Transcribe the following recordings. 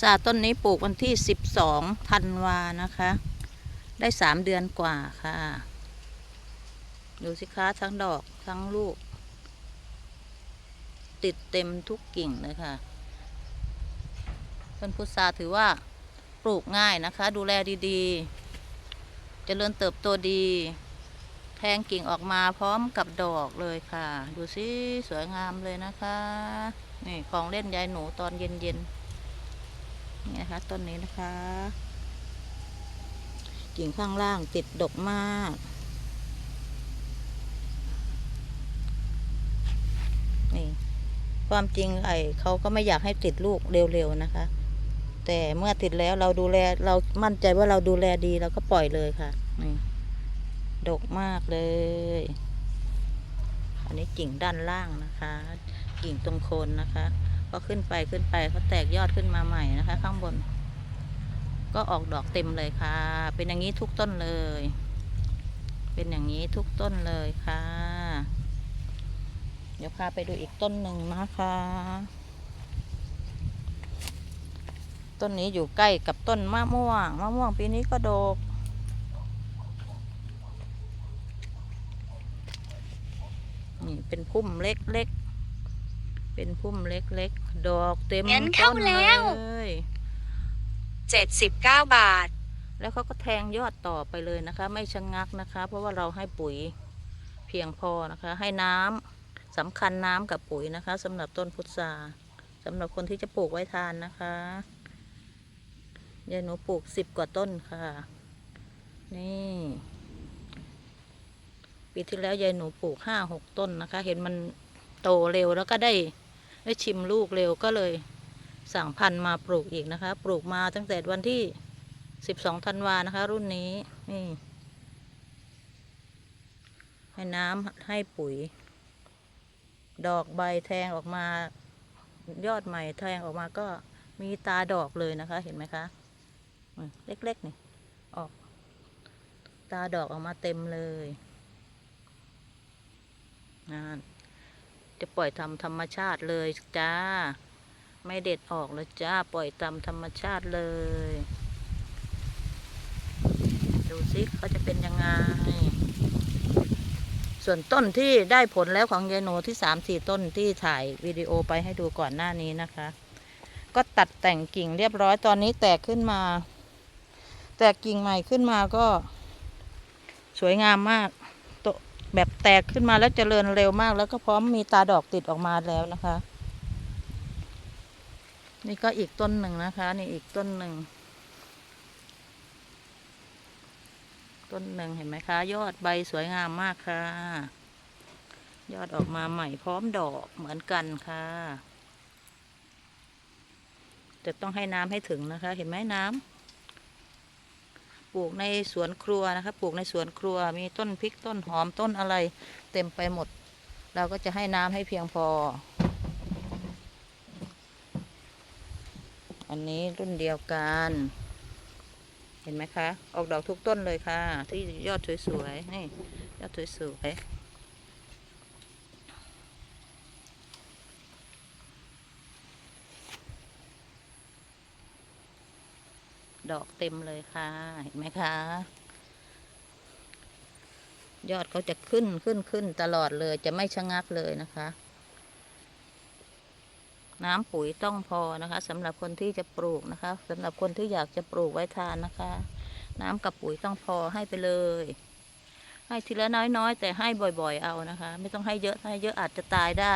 ทราต้นนี้ปลูกวันที่สิบสองธันวานะคะ ได้สามเดือนกว่าค่ะ ดูสิคะทั้งดอกทั้งลูก ติดเต็มทุกกิ่งเลยค่ะ ต้นพุทราถือว่าปลูกง่ายนะคะ ดูแลดีๆเจริญเติบโตดี แทงกิ่งออกมาพร้อมกับดอกเลยค่ะ ดูสิสวยงามเลยนะคะนี่ของเล่นยายหนูตอนเย็นๆ นี่นะคะ ต้นนี้นะคะ กิ่งข้างล่างติดดกมากนี่ความจริงไอ้เขาก็ไม่อยากให้ติดลูกเร็วๆนะคะ แต่เมื่อติดแล้วเราดูแลเรามั่นใจว่าเราดูแลดีเราก็ปล่อยเลยค่ะนี่ดกมากเลย อันนี้กิ่งด้านล่างนะคะ กิ่งตรงโคนนะคะ พอขึ้นไปขึ้นไปเขาแตกยอดขึ้นมาใหม่นะคะ ข้างบน ก็ออกดอกเต็มเลยค่ะ เป็นอย่างนี้ทุกต้นเลย เป็นอย่างนี้ทุกต้นเลยค่ะ เดี๋ยวพาไปดูอีกต้นหนึ่งนะคะ ต้นนี้อยู่ใกล้กับต้นมะม่วงมะม่วงปีนี้ก็ดกนี่เป็นพุ่มเล็กๆ เป็นพุ่มเล็กๆ ดอกเต็มงั้นต้เข้านแล้ว เลย79 บาท แล้วเขาก็แทงยอดต่อไปเลยนะคะ ไม่ชะงักนะคะ เพราะว่าเราให้ปุ๋ยเพียงพอนะคะ ให้น้ำสำคัญน้ำกับปุ๋ยนะคะสำหรับต้นพุทราสำหรับคนที่จะปลูกไว้ทานนะคะยายหนูปลูกสิบกว่าต้นค่ะ นี่ ปีที่แล้วยายหนูปลูกห้าหกต้นนะคะ เห็นมันโตเร็วแล้วก็ได้ ได้ชิมลูกเร็วก็เลยสั่งพันธุ์มาปลูกอีกนะคะ ปลูกมาตั้งแต่วันที่สิบสองธันวานะคะ รุ่นนี้นี่ให้น้ำให้ปุ๋ย ดอกใบแทงออกมายอดใหม่แทงออกมาก็มีตาดอกเลยนะคะ เห็นไหมคะเล็กๆนี่ออก ตาดอกออกมาเต็มเลยนั่น จะปล่อยทำธรรมชาติเลยจ้า ไม่เด็ดออกเลยจ้า ปล่อยตามธรรมชาติเลย ดูซิเขาจะเป็นยังไง ส่วนต้นที่ได้ผลแล้วของยายโนที่สามสี่ต้นที่ถ่ายวิดีโอไปให้ดูก่อนหน้านี้นะคะ ก็ตัดแต่งกิ่งเรียบร้อยตอนนี้แตกขึ้นมา แตกกิ่งใหม่ขึ้นมาก็ สวยงามมาก แบบแตกขึ้นมาแล้วเจริญเร็วมาก แล้วก็พร้อมมีตาดอกติดออกมาแล้วนะคะ นี่ก็อีกต้นหนึ่งนะคะ นี่อีกต้นหนึ่ง ต้นหนึ่งเห็นไหมคะ ยอดใบสวยงามมากค่ะ ยอดออกมาใหม่พร้อมดอกเหมือนกันค่ะแต่ต้องให้น้ำให้ถึงนะคะ เห็นไหมน้ำ ปลูกในสวนครัวนะคะปลูกในสวนครัวมีต้นพริกต้นหอมต้นอะไรเต็มไปหมด เราก็จะให้น้ำให้เพียงพอ อันนี้รุ่นเดียวกัน เห็นไหมคะ ออกดอกทุกต้นเลยค่ะ ที่ยอดสวยๆนี่ยอดสวยๆ ดอกเต็มเลยค่ะ เห็นไหมคะ ยอดเขาจะขึ้นขึ้นขึ้นตลอดเลยจะไม่ชะงักเลยนะคะ น้ำปุ๋ยต้องพอนะคะสำหรับคนที่จะปลูกนะคะสำหรับคนที่อยากจะปลูกไว้ทานนะคะ น้ำกับปุ๋ยต้องพอให้ไปเลย ให้ทีละน้อยๆ แต่ให้บ่อยๆเอานะคะ ไม่ต้องให้เยอะให้เยอะอาจจะตายได้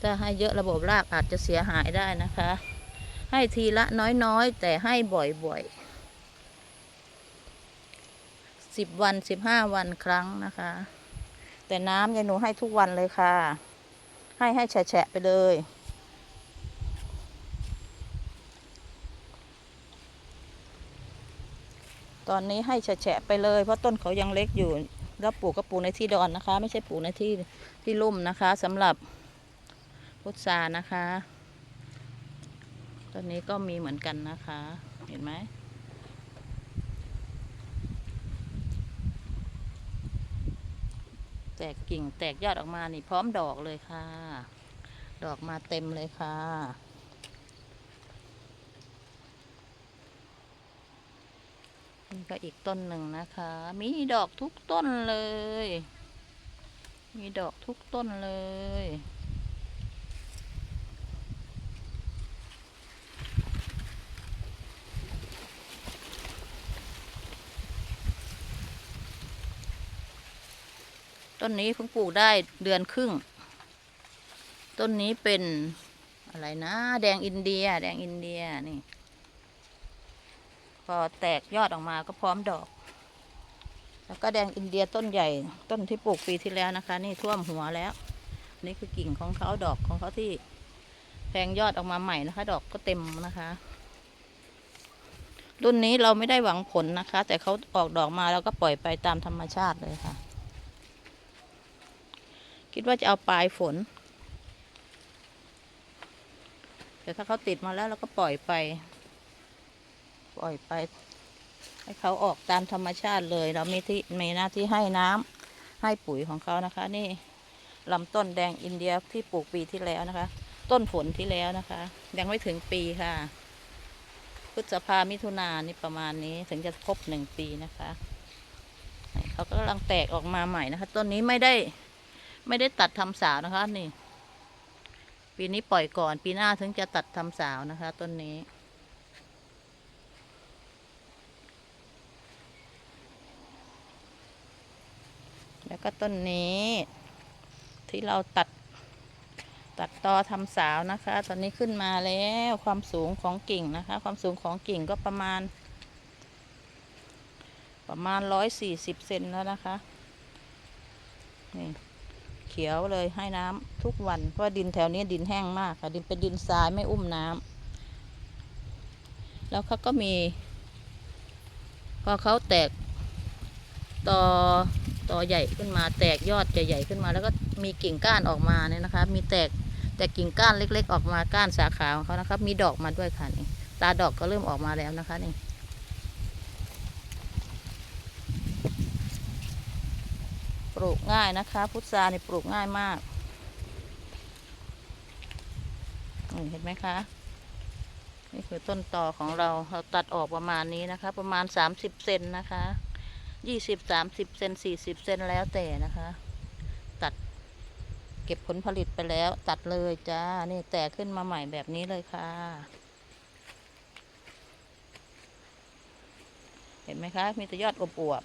ถ้าให้เยอะระบบรากอาจจะเสียหายได้นะคะ ให้ทีละน้อยๆ แต่ให้บ่อยๆสิบวันสิบห้าวันครั้งนะคะ แต่น้ำยายหนูให้ทุกวันเลยค่ะ ให้ให้แฉะไปเลยตอนนี้ให้แฉะไปเลยเพราะต้นเขายังเล็กอยู่ แล้วปลูกก็ปลูกในที่ดอนนะคะ ไม่ใช่ปลูกในที่ที่ลุ่มนะคะสำหรับพุทรานะคะ ตอนนี้ก็มีเหมือนกันนะคะ เห็นไหมแตกกิ่งแตกยอดออกมานี่พร้อมดอกเลยค่ะ ดอกมาเต็มเลยค่ะนี่ก็อีกต้นหนึ่งนะคะ มีดอกทุกต้นเลย มีดอกทุกต้นเลย ต้นนี้เพิ่งปลูกได้เดือนครึ่ง ต้นนี้เป็นอะไรนะ แดงอินเดีย แดงอินเดียนี่ พอแตกยอดออกมาก็พร้อมดอก แล้วก็แดงอินเดียต้นใหญ่ ต้นที่ปลูกปีที่แล้วนะคะ นี่ท่วมหัวแล้ว นี่คือกิ่งของเขาดอกของเขาที่แทงยอดออกมาใหม่นะคะ ดอกก็เต็มนะคะรุ่นนี้เราไม่ได้หวังผลนะคะ แต่เขาออกดอกมาเราก็ปล่อยไปตามธรรมชาติเลยค่ะ คิดว่าจะเอาปลายฝน แต่ถ้าเขาติดมาแล้วเราก็ปล่อยไป ปล่อยไป ให้เขาออกตามธรรมชาติเลย เรามีที่มีหน้าที่ให้น้ำให้ปุ๋ยของเขานะคะ นี่ลำต้นแดงอินเดียที่ปลูกปีที่แล้วนะคะ ต้นฝนที่แล้วนะคะ ยังไม่ถึงปีค่ะ พฤษภามิถุนานี่ประมาณนี้ถึงจะครบหนึ่งปีนะคะเขาก็กำลังแตกออกมาใหม่นะคะ ต้นนี้ไม่ได้ ไม่ได้ตัดทำสาวนะคะนี่ ปีนี้ปล่อยก่อน ปีหน้าถึงจะตัดทำสาวนะคะ ต้นนี้แล้วก็ต้นนี้ ที่เราตัดตัดตอทำสาวนะคะ ตอนนี้ขึ้นมาแล้วความสูงของกิ่งนะคะ ความสูงของกิ่งก็ประมาณ ประมาณร้อยสี่สิบเซนแล้วนะคะนี่ ขียวเลยให้น้ำทุกวัน เพราะดินแถวนี้ดินแห้งมากค่ะ ดินเป็นดินทรายไม่อุ้มน้ำแล้วเขาก็มี พอเขาแตกต่อต่อใหญ่ขึ้นมา แตกยอดใหญ่ๆขึ้นมา แล้วก็มีกิ่งก้านออกมาเนี่ยนะคะ มีแตกแต่กิ่งก้านเล็ก ๆ ออกมาก้านสาขาของเขานะครับ มีดอกมาด้วยค่ะนี่ตาดอกก็เริ่มออกมาแล้วนะคะนี่ ลูกง่ายนะคะ พุทราเนี่ยปลูกง่ายมากเห็นไหมคะ นี่คือต้นต่อของเราเราตัดออกประมาณนี้นะคะ ประมาณสามสิบเซนนะคะยี่สิบสามสิบเซนสี่สิบเซนแล้วแต่นะคะ ตัดเก็บผลผลิตไปแล้ว ตัดเลยจ้า นี่แตกขึ้นมาใหม่แบบนี้เลยค่ะ เห็นไหมคะ มีแต่ยอดอวบ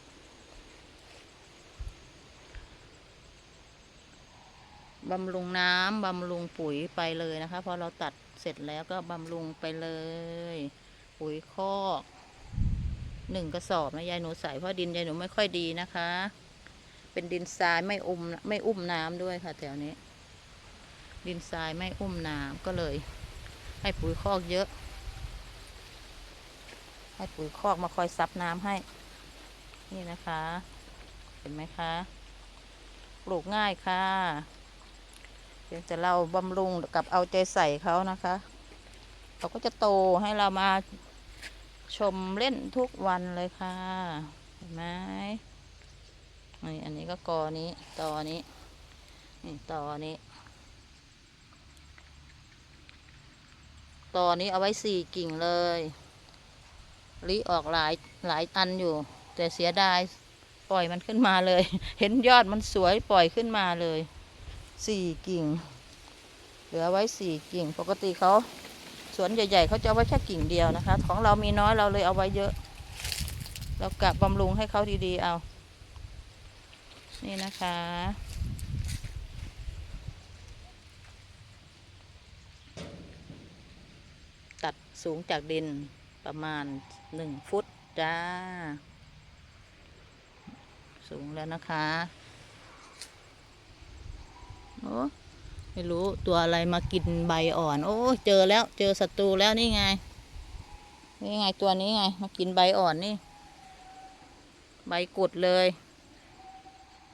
บำรุงน้ำบำรุงปุ๋ยไปเลยนะคะพอเราตัดเสร็จแล้วก็บำรุงไปเลย ปุ๋ยคอกหนึ่งกระสอบนะยายหนูใส่เพราะดินยายหนูไม่ค่อยดีนะคะ เป็นดินทรายไม่อุ้มไม่อุ้มน้ำด้วยค่ะแถวนี้ ดินทรายไม่อุ้มน้ำก็เลย ให้ปุ๋ยคอกเยอะ ให้ปุ๋ยคอกมาคอยซับน้ำให้ นี่นะคะ เห็นไหมคะ ปลูกง่ายค่ะ เพียงแต่เราบำรุงกับเอาใจใส่เขานะคะเขาก็จะโตให้เรามาชมเล่นทุกวันเลยค่ะ เห็นไหมนี่อันนี้ก็กอนี้ตอนี้ นี่ตอนี้ตอนี้เอาไว้สี่กิ่งเลยลิออกหลายหลายตันอยู่ แต่เสียดายปล่อยมันขึ้นมาเลย เห็นยอดมันสวยปล่อยขึ้นมาเลย สี่กิ่ง เหลือไว้สี่กิ่ง ปกติเขาสวนใหญ่ๆเขาจะเอาไว้แค่กิ่งเดียวนะคะ ของเรามีน้อยเราเลยเอาไว้เยอะเรากะบำรุงให้เขาดีๆเอา นี่นะคะ ตัดสูงจากดินประมาณหนึ่งฟุตจ้า สูงแล้วนะคะ โอ้ไม่รู้ตัวอะไรมากินใบอ่อน โอ้เจอแล้วเจอศัตรูแล้วนี่ไง นี่ไงตัวนี้ไง มากินใบอ่อนนี่ ใบกุดเลย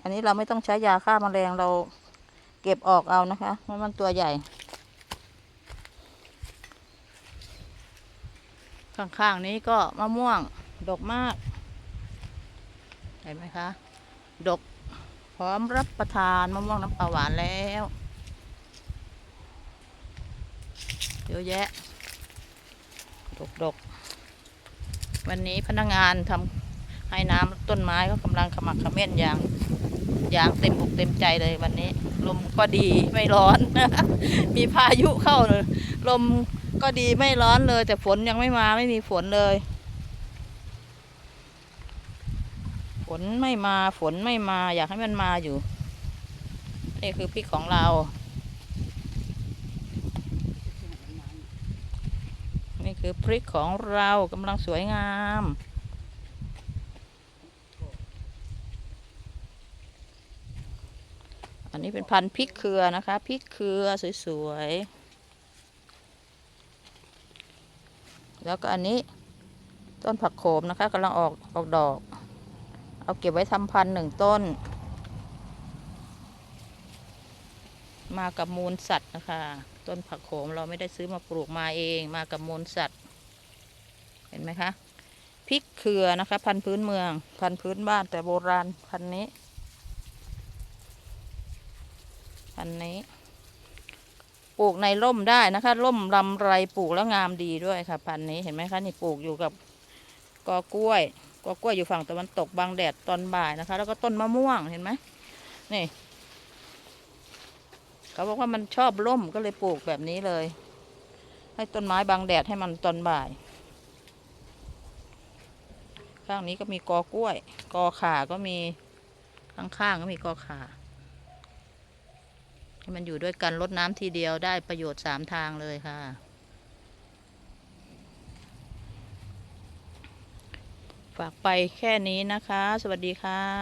อันนี้เราไม่ต้องใช้ยาฆ่าแมลงเราเก็บออกเอานะคะเพราะมันตัวใหญ่ ข้างๆนี้ก็มะม่วงดกมาก เห็นไหมคะ ดก พร้อมรับประทานมะม่วงน้ำปลาหวานแล้วเยอะแยะดกดกๆวันนี้พนักงานทให้น้ำต้นไม้ก็กำลังขมักเขม้นอย่างอย่างเต็มอกเต็มใจเลยวันนี้ ลมก็ดีไม่ร้อน มีพายุเข้าเลย ลมก็ดีไม่ร้อนเลย แต่ฝนยังไม่มาไม่มีฝนเลย ฝ นไม่มาฝนไม่มา อยากให้มันมาอยู่ นี่คือพริกของเรา นี่คือพริกของเรากำลังสวยงามอันนี้เป็นพันธุ์พริกเครือนะคะพริกเครือสวยๆ แล้วก็อันนี้ต้นผักโขมนะคะกำลังออกออกดอก เอาเก็บไว้ทำพันหนึ่งต้น มากับมูลสัตว์นะคะ ต้นผักโขมเราไม่ได้ซื้อมาปลูกมาเอง มากับมูลสัตว์ เห็นไหมคะพริกเครือนะคะ พันพื้นเมือง พันพื้นบ้านแต่โบราณพันนี้ พันนี้ ปลูกในร่มได้นะคะ ร่มลำไรปลูกแล้วงามดีด้วยค่ะ พันนี้เห็นไหมคะนี่ปลูกอยู่กับกอกล้วย กอกล้วยอยู่ฝั่งตะวันตกบางแดดตอนบ่ายนะคะ แล้วก็ต้นมะม่วงเห็นไหมนี่ เขาบอกว่ามันชอบร่มก็เลยปลูกแบบนี้เลย ให้ต้นไม้บังแดดให้มันตอนบ่าย ข้างนี้ก็มีกอกล้วย กอขาก็มีข้างๆก็มีกอขาให้มันอยู่ด้วยกันรดน้ำทีเดียวได้ประโยชน์สามทางเลยค่ะ ฝากไปแค่นี้นะคะ สวัสดีค่ะ